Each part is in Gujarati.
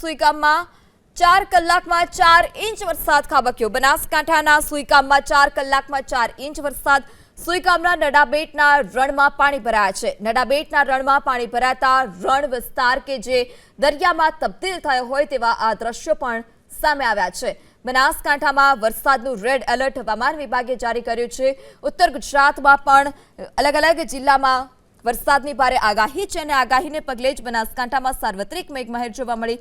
સુઈગામમાં ચાર કલાકમાં ચાર ઇંચ વરસાદ ખાબક્યો. બનાસકાંઠાના સુઈગામમાં ચાર કલાકમાં ચાર ઇંચ વરસાદ. સુઈગામના નડાબેટના રણમાં પાણી ભરાયા છે. નડાબેટના રણમાં પાણી ભરાતા રણ વિસ્તાર કે જે દરિયામાં તબદીલ થયો હોય તેવા આ દ્રશ્યો પણ સામે આવ્યા છે. બનાસકાંઠામાં વરસાદનું રેડ એલર્ટ હવામાન વિભાગે જારી કર્યું છે. ઉત્તર ગુજરાતમાં પણ અલગ અલગ જિલ્લામાં વરસાદની ભારે આગાહી છે અને આગાહીને પગલે જ બનાસકાંઠામાં સાર્વત્રિક મેઘમહેર જોવા મળી.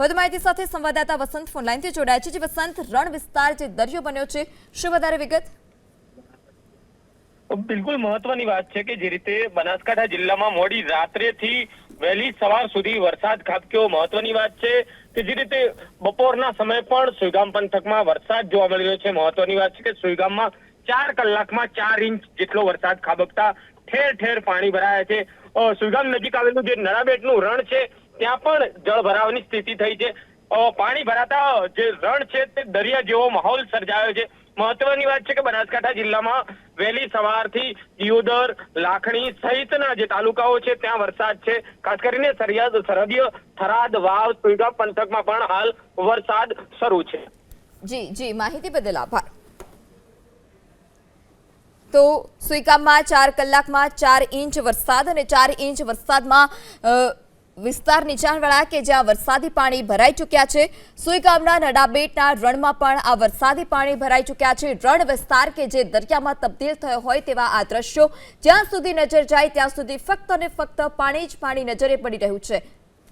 વધુ માહિતી સાથે સંવાદદાતા વસંત ફોનલાઈનથી જોડાય છે. જે વસંત રણ વિસ્તાર જે દરિયો બન્યો છે, શું વધારે વિગત? બિલકુલ મહત્વની વાત છે કે જે રીતે બનાસકાંઠા જિલ્લામાં મોડી રાત્રેથી વહેલી સવાર સુધી વરસાદ ખાબક્યો. મહત્વની વાત છે કે જે રીતે બપોરના સમય પણ સુઈગામ પંથકમાં વરસાદ જોવા મળી રહ્યો છે. મહત્વની વાત છે કે સુઈગામમાં ચાર કલાકમાં ચાર ઇંચ જેટલો વરસાદ ખાબકતા ઠેર ઠેર પાણી ભરાયા છે. સુઈગામ નજીક આવેલું જે નળાબેટનું રણ છે ત્યાં પણ જળ ભરાવાની સ્થિતિ થઈ છે. પાણી ભરાતા જે રણ છે તે દરિયા જેવો માહોલ સર્જાયો છે. મહત્વની વાત છે કે બનાસકાંઠા જિલ્લામાં વહેલી સવારથી દિયોદર, લાખણી સહિતના જે તાલુકાઓ છે ત્યાં વરસાદ છે. ખાસ કરીને સરહદ સરહદીય થરાદ, વાવ, સુઈગામ પંથકમાં પણ હાલ વરસાદ શરૂ છે. જી જી, માહિતી બદલ આભાર. તો સુઈગામમાં ચાર કલાકમાં ચાર ઇંચ વરસાદ અને ચાર ઇંચ વરસાદમાં વિસ્તાર નીચાણવાળા કે જ્યાં વરસાદી પાણી ભરાઈ ચૂક્યા છે. સુઈ ગામના નડાબેટના રણમાં પણ આ વરસાદી પાણી ભરાઈ ચૂક્યા છે. રણ વિસ્તાર કે જે દરિયામાં તબદીલ થયો હોય તેવા આ દ્રશ્યો જ્યાં સુધી નજર જાય ત્યાં સુધી ફક્ત અને ફક્ત પાણી જ પાણી નજરે પડી રહ્યું છે.